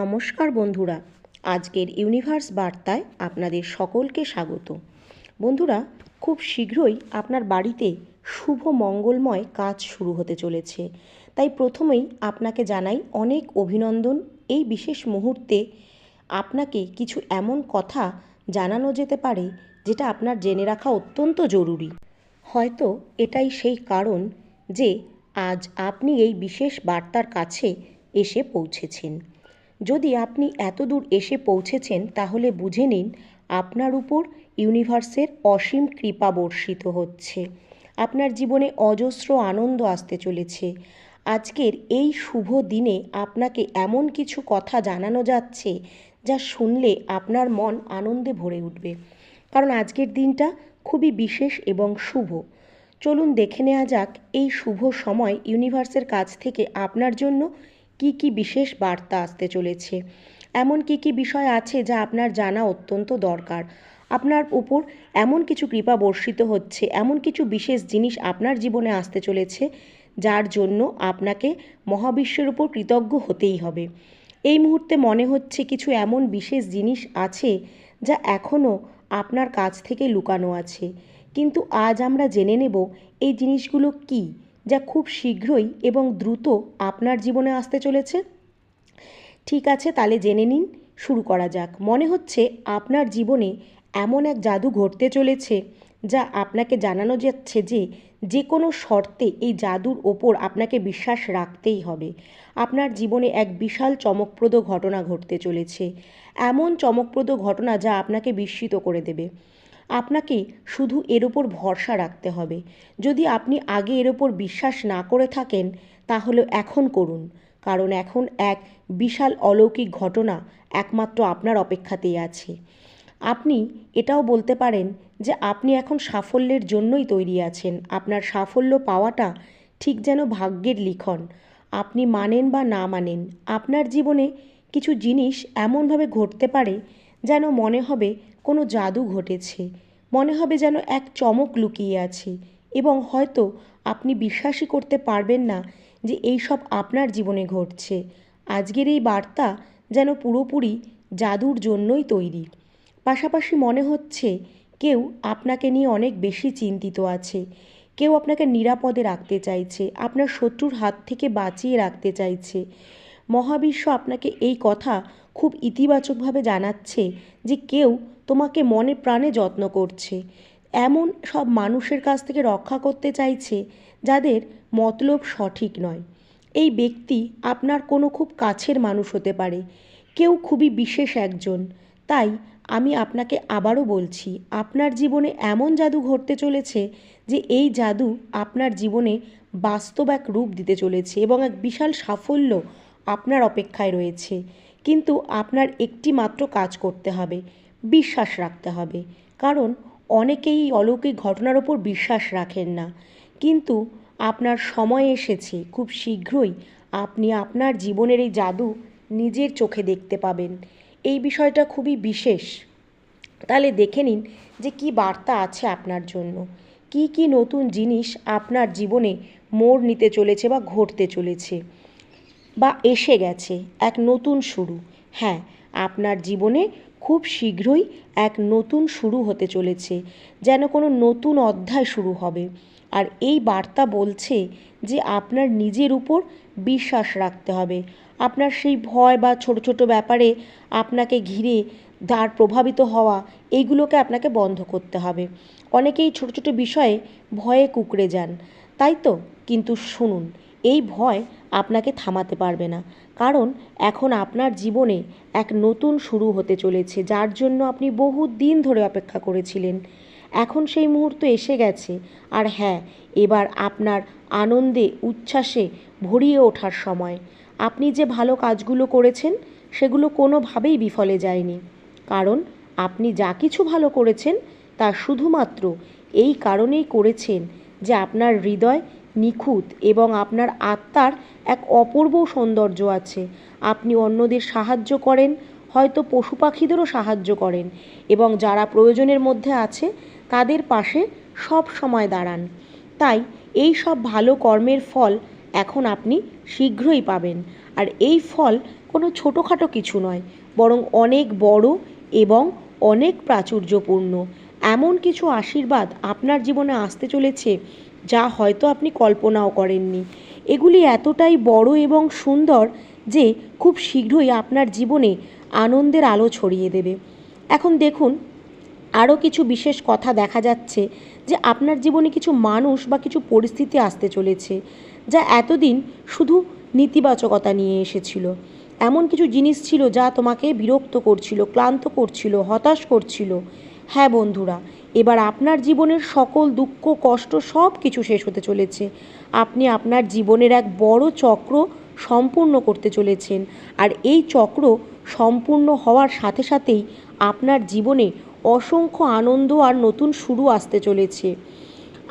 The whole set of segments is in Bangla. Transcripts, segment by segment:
নমস্কার বন্ধুরা, আজকের ইউনিভার্স বার্তায় আপনাদের সকলকে স্বাগত। বন্ধুরা, খুব শীঘ্রই আপনার বাড়িতে শুভ মঙ্গলময় কাজ শুরু হতে চলেছে। তাই প্রথমেই আপনাকে জানাই অনেক অভিনন্দন। এই বিশেষ মুহূর্তে আপনাকে কিছু এমন কথা জানানো যেতে পারে যেটা আপনার জেনে রাখা অত্যন্ত জরুরি। হয়তো এটাই সেই কারণ যে আজ আপনি এই বিশেষ বার্তার কাছে এসে পৌঁছেছেন। যদি আপনি এত দূর এসে পৌঁছেছেন, তাহলে বুঝে নিন আপনার উপর ইউনিভার্সের অসীম কৃপা বর্ষিত হচ্ছে। আপনার জীবনে অজস্র আনন্দ আসতে চলেছে। আজকের এই শুভ দিনে আপনাকে এমন কিছু কথা জানানো যাচ্ছে, যা শুনলে আপনার মন আনন্দে ভরে উঠবে। কারণ আজকের দিনটা খুবই বিশেষ এবং শুভ। চলুন দেখে নেওয়া যাক এই শুভ সময় ইউনিভার্সের কাছ থেকে আপনার জন্য কি কি বিশেষ বার্তা আসতে চলেছে? এমন কি কি বিষয় আছে যা আপনার জানা অত্যন্ত দরকার? আপনার উপর এমন কিছু কৃপা বর্ষিত হচ্ছে, এমন কিছু বিশেষ জিনিস আপনার জীবনে আসতে চলেছে, যার জন্য আপনাকে মহাবিশ্বের উপর কৃতজ্ঞ হতেই হবে। এই মুহূর্তে মনে হচ্ছে কিছু এমন বিশেষ জিনিস আছে যা এখনও আপনার কাছ থেকে লুকানো আছে। কিন্তু আজ আমরা জেনে নেব, এই জিনিসগুলো কী? যা খুব শীঘ্রই এবং দ্রুত আপনার জীবনে আসতে চলেছে? ঠিক আছে, তাহলে জেনে নিন, শুরু করা যাক। মনে হচ্ছে আপনার জীবনে এমন এক জাদু ঘটতে চলেছে যা আপনাকে জানানো যাচ্ছে যে যে কোনো শর্তে এই জাদুর ওপর আপনাকে বিশ্বাস রাখতেই হবে। আপনার জীবনে এক বিশাল চমকপ্রদ ঘটনা ঘটতে চলেছে। এমন চমকপ্রদ ঘটনা যা আপনাকে বিস্মিত করে দেবে। আপনাকে শুধু এর ওপর ভরসা রাখতে হবে। যদি আপনি আগে এর ওপর বিশ্বাস না করে থাকেন, তাহলে এখন করুন। কারণ এখন এক বিশাল অলৌকিক ঘটনা একমাত্র আপনার অপেক্ষাতেই আছে। আপনি এটাও বলতে পারেন যে আপনি এখন সাফল্যের জন্যই তৈরি আছেন। আপনার সাফল্য পাওয়াটা ঠিক যেন ভাগ্যের লিখন। আপনি মানেন বা না মানেন, আপনার জীবনে কিছু জিনিস এমনভাবে ঘটতে পারে যেন মনে হবে কোনো জাদু ঘটেছে। মনে হবে যেন এক চমক লুকিয়ে আছে। এবং হয়তো আপনি বিশ্বাসই করতে পারবেন না যে এই সব আপনার জীবনে ঘটছে। আজকের এই বার্তা যেন পুরোপুরি জাদুর জন্যই তৈরি। পাশাপাশি মনে হচ্ছে কেউ আপনাকে নিয়ে অনেক বেশি চিন্তিত আছে। কেউ আপনাকে নিরাপদে রাখতে চাইছে, আপনার শত্রুর হাত থেকে বাঁচিয়ে রাখতে চাইছে। মহাবিশ্ব আপনাকে এই কথা খুব ইতিবাচকভাবে জানাচ্ছে যে কেউ তোমাকে মনে প্রাণে যত্ন করছে। এমন সব মানুষের কাছ থেকে রক্ষা করতে চাইছে যাদের মতলব সঠিক নয়। এই ব্যক্তি আপনার কোনো খুব কাছের মানুষ হতে পারে। কেউ খুবই বিশেষ একজন। তাই আমি আপনাকে আবারও বলছি, আপনার জীবনে এমন জাদু ঘটতে চলেছে যে এই জাদু আপনার জীবনে বাস্তব এক রূপ দিতে চলেছে এবং এক বিশাল সাফল্য আপনার অপেক্ষায় রয়েছে। কিন্তু আপনার একটি মাত্র কাজ করতে হবে, বিশ্বাস রাখতে হবে। কারণ অনেকেই অলৌকিক ঘটনার ওপর বিশ্বাস রাখেন না। কিন্তু আপনার সময় এসেছে, খুব শীঘ্রই আপনি আপনার জীবনের এই জাদু নিজের চোখে দেখতে পাবেন। এই বিষয়টা খুবই বিশেষ। তাহলে দেখে নিন যে কি বার্তা আছে আপনার জন্য। কি কি নতুন জিনিস আপনার জীবনে মোড় নিতে চলেছে বা ঘটতে চলেছে। বা এসে গেছে, এক নতুন শুরু। হ্যাঁ আপনার জীবনে খুব শীঘ্রই এক নতুন শুরু হতে চলেছে, যেন কোনো নতুন অধ্যায় শুরু হবে। আর এই বার্তা বলছে যে, আপনার নিজের উপর বিশ্বাস রাখতে হবে। আপনার সেই ভয় বা ছোট ছোট ব্যাপারে আপনাকে ঘিরে দাঁড় প্রভাবিত হওয়া এইগুলোকে আপনাকে বন্ধ করতে হবে। অনেকেই ছোট ছোট বিষয়ে ভয়ে কুকড়ে যান, তাই তো? কিন্তু শুনুন, এই ভয় আপনাকে থামাতে পারবে না। কারণ এখন আপনার জীবনে এক নতুন শুরু হতে চলেছে, যার জন্য আপনি বহু দিন ধরে অপেক্ষা করেছিলেন। এখন সেই মুহূর্ত এসে গেছে, আর হ্যাঁ এবার আপনার আনন্দে, উচ্ছ্বাসে ভরিয়ে ওঠার সময়। আপনি যে ভালো কাজগুলো করেছেন, সেগুলো কোনোভাবেই বিফলে যায়নি। কারণ আপনি যা কিছু ভালো করেছেন, তা শুধুমাত্র এই কারণেই করেছেন যে আপনার হৃদয় নিখুঁত এবং আপনার আত্মার এক অপূর্ব সৌন্দর্য আছে। আপনি অন্যদের সাহায্য করেন, হয়তো পশু পাখিদেরও সাহায্য করেন এবং যারা প্রয়োজনের মধ্যে আছে, তাদের পাশে সব সময় দাঁড়ান। তাই এই সব ভালো কর্মের ফল এখন আপনি শীঘ্রই পাবেন। আর এই ফল কোনো ছোটোখাটো কিছু নয়, বরং অনেক বড় এবং অনেক প্রাচুর্যপূর্ণ। এমন কিছু আশীর্বাদ আপনার জীবনে আসতে চলেছে যা হয়তো আপনি কল্পনাও করেননি। এগুলি এতটাই বড় এবং সুন্দর যে খুব শীঘ্রই আপনার জীবনে আনন্দের আলো ছড়িয়ে দেবে। এখন দেখুন, আরও কিছু বিশেষ কথা দেখা যাচ্ছে যে আপনার জীবনে কিছু মানুষ বা কিছু পরিস্থিতি আসতে চলেছে, যা এতদিন শুধু নেতিবাচকতা নিয়ে এসেছিল। এমন কিছু জিনিস ছিল যা তোমাকে বিরক্ত করছিল, ক্লান্ত করছিল, হতাশ করছিল। হ্যাঁ বন্ধুরা, এবার আপনার জীবনের সকল দুঃখ, কষ্ট সব কিছু শেষ হতে চলেছে। আপনি আপনার জীবনের এক বড় চক্র সম্পূর্ণ করতে চলেছেন। আর এই চক্র সম্পূর্ণ হওয়ার সাথে সাথেই আপনার জীবনে অসংখ্য আনন্দ আর নতুন শুরু আসতে চলেছে।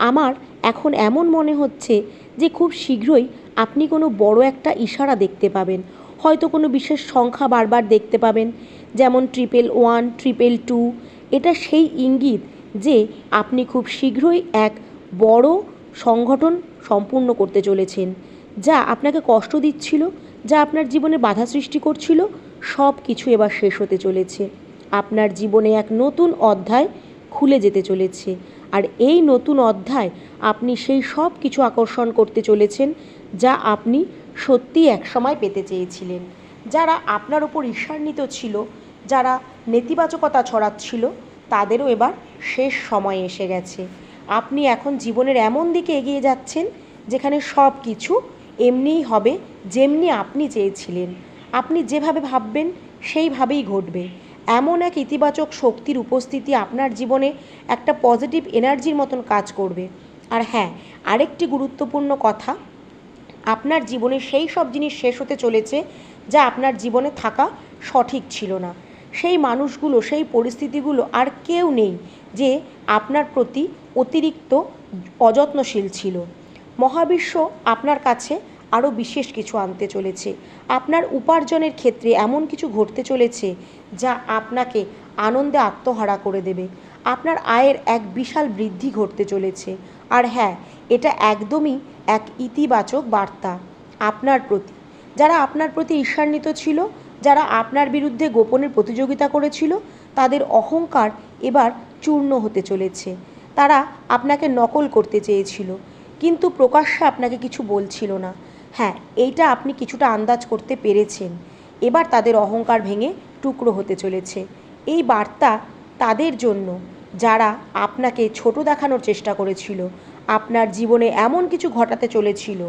আমার এখন এমন মনে হচ্ছে যে খুব শীঘ্রই আপনি কোনো বড় একটা ইশারা দেখতে পাবেন। হয়তো কোনো বিশেষ সংখ্যা বারবার দেখতে পাবেন, যেমন ট্রিপল ওয়ান ট্রিপল টু এটা সেই ইঙ্গিত যে আপনি খুব শীঘ্রই এক বড় সংগঠন সম্পূর্ণ করতে চলেছেন, যা আপনাকে কষ্ট দিচ্ছিল, যা আপনার জীবনে বাধা সৃষ্টি করছিল, সব কিছু এবার শেষ হতে চলেছে। আপনার জীবনে এক নতুন অধ্যায় খুলে যেতে চলেছে, আর এই নতুন অধ্যায় আপনি সেই সব কিছু আকর্ষণ করতে চলেছেন, যা আপনি সত্যি একসময় পেতে চেয়েছিলেন। যারা আপনার ওপর ঈর্ষান্বিত ছিল যারা নেতিবাচকতা ছড়াচ্ছিল, তাদেরও এবার শেষ সময় এসে গেছে। আপনি এখন জীবনের এমন দিকে এগিয়ে যাচ্ছেন, যেখানে সব কিছু এমনিই হবে যেমনি আপনি চেয়েছিলেন। আপনি যেভাবে ভাববেন, সেইভাবেই ঘটবে। এমন এক ইতিবাচক শক্তির উপস্থিতি আপনার জীবনে একটা পজিটিভ এনার্জির মতন কাজ করবে। আর হ্যাঁ আরেকটি গুরুত্বপূর্ণ কথা, আপনার জীবনে সেই সব জিনিস শেষ হতে চলেছে, যা আপনার জীবনে থাকা সঠিক ছিল না। সেই মানুষগুলো, সেই পরিস্থিতিগুলো আর কেউ নেই যে আপনার প্রতি অতিরিক্ত অযত্নশীল ছিল। মহাবিশ্ব আপনার কাছে আরও বিশেষ কিছু আনতে চলেছে। আপনার উপার্জনের ক্ষেত্রে এমন কিছু ঘটতে চলেছে যা আপনাকে আনন্দে আত্মহারা করে দেবে। আপনার আয়ের এক বিশাল বৃদ্ধি ঘটতে চলেছে। আর হ্যাঁ এটা একদমই এক ইতিবাচক বার্তা আপনার প্রতি। যারা আপনার প্রতি ঈর্ষান্বিত ছিল যারা আপনার বিরুদ্ধে গোপনে প্রতিযোগিতা করেছিল, তাদের অহংকার এবার চূর্ণ হতে চলেছে। তারা আপনাকে নকল করতে চেয়েছিল, কিন্তু প্রকাশ্যে আপনাকে কিছু বলছিল না। হ্যাঁ এইটা আপনি কিছুটা আন্দাজ করতে পেরেছেন। এবার তাদের অহংকার ভেঙে টুকরো হতে চলেছে। এই বার্তা তাদের জন্য, যারা আপনাকে ছোট দেখানোর চেষ্টা করেছিল, আপনার জীবনে এমন কিছু ঘটাতে চলেছিল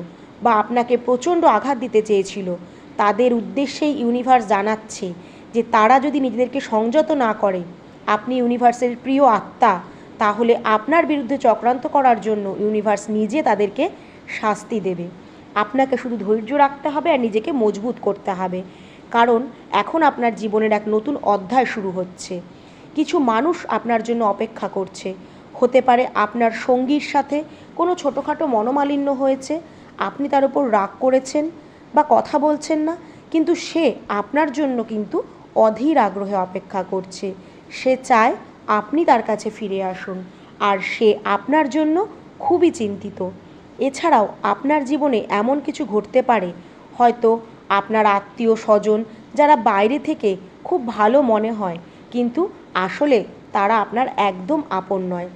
বা আপনাকে প্রচণ্ড আঘাত দিতে চেয়েছিল তাদের উদ্দেশ্যেই ইউনিভার্স জানাচ্ছে যে তারা যদি নিজেদেরকে সংযত না করে, আপনি ইউনিভার্সের প্রিয় আত্মা, তাহলে আপনার বিরুদ্ধে চক্রান্ত করার জন্য ইউনিভার্স নিজে তাদেরকে শাস্তি দেবে। আপনাকে শুধু ধৈর্য রাখতে হবে আর নিজেকে মজবুত করতে হবে। কারণ এখন আপনার জীবনের এক নতুন অধ্যায় শুরু হচ্ছে। কিছু মানুষ আপনার জন্য অপেক্ষা করছে। হতে পারে আপনার সঙ্গীর সাথে কোনো ছোটোখাটো মনোমালিন্য হয়েছে। আপনি তার উপর রাগ করেছেন। বা কথা বলছেন না, কিন্তু সে আপনার জন্য কিন্তু অধীর আগ্রহে অপেক্ষা করছে। সে চায় আপনি তার কাছে ফিরে আসুন, আর সে আপনার জন্য খুবই চিন্তিত। এছাড়াও আপনার জীবনে এমন কিছু ঘটতে পারে, হয়তো আপনার আত্মীয় স্বজন যারা বাইরে থেকে খুব ভালো মনে হয়, কিন্তু আসলে তারা আপনার একদম আপন নয়।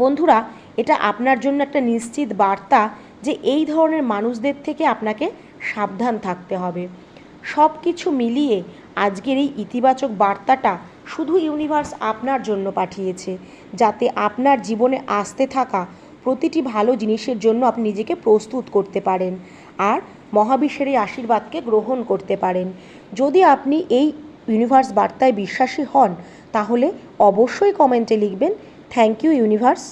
বন্ধুরা, এটা আপনার জন্য একটা নিশ্চিত বার্তা যে এই ধরনের মানুষদের থেকে আপনাকে সাবধান থাকতে হবে। সব কিছু মিলিয়ে আজকের এই ইতিবাচক বার্তাটা শুধু ইউনিভার্স আপনার জন্য পাঠিয়েছে, যাতে আপনার জীবনে আসতে থাকা প্রতিটি ভালো জিনিসের জন্য আপনি নিজেকে প্রস্তুত করতে পারেন আর মহাবিশ্বের এই আশীর্বাদকে গ্রহণ করতে পারেন। যদি আপনি এই ইউনিভার্স বার্তায় বিশ্বাসী হন, তাহলে অবশ্যই কমেন্টে লিখবেন, থ্যাংক ইউ ইউনিভার্স।